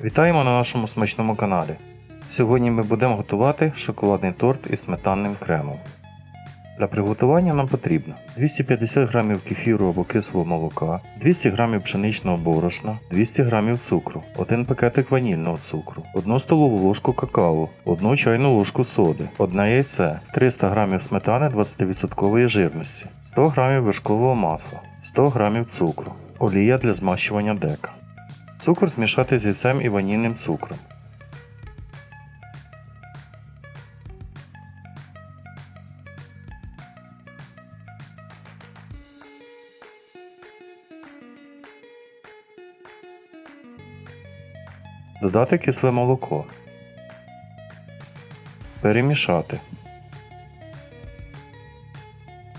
Вітаємо на нашому смачному каналі. Сьогодні ми будемо готувати шоколадний торт із сметанним кремом. Для приготування нам потрібно 250 г кефіру або кислого молока, 200 г пшеничного борошна, 200 г цукру, 1 пакетик ванільного цукру, 1 столову ложку какао, 1 чайну ложку соди, 1 яйце, 300 г сметани 20% жирності, 100 г вершкового масла, 100 г цукру, олія для змащування дека. Цукор змішати з яйцем і ванільним цукром. Додати кисле молоко. Перемішати.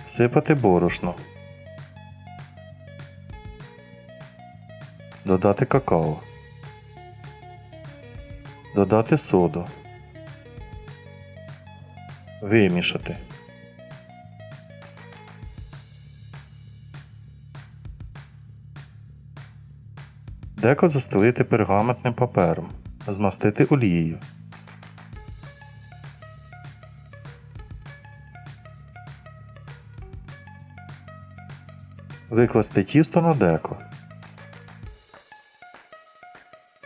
Всипати борошно. Додати какао. Додати соду. Вимішати. Деко застелити пергаментним папером. Змастити олією. Викласти тісто на деко.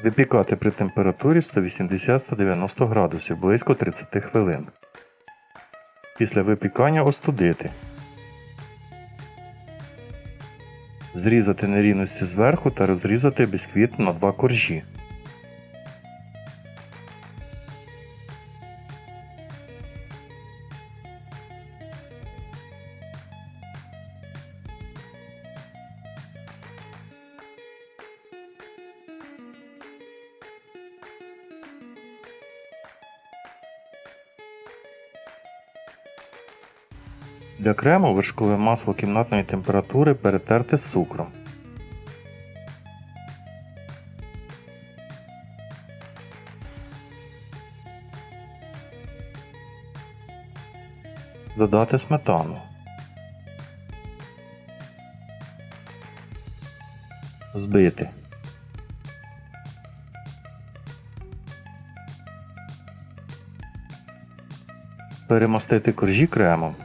Випікати при температурі 180-190 градусів близько 30 хвилин. Після випікання остудити. Зрізати нерівності зверху та розрізати бісквіт на два коржі. Для крему вершкове масло кімнатної температури перетерти з цукром. Додати сметану. Збити. Перемастити коржі кремом.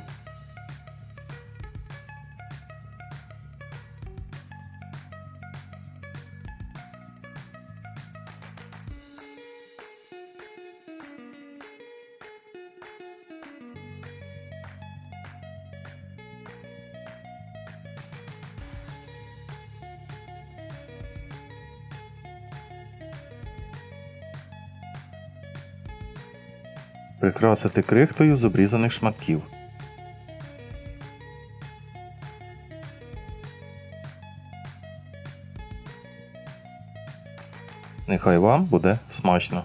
Прикрасити крихтою з обрізаних шматків. Нехай вам буде смачно.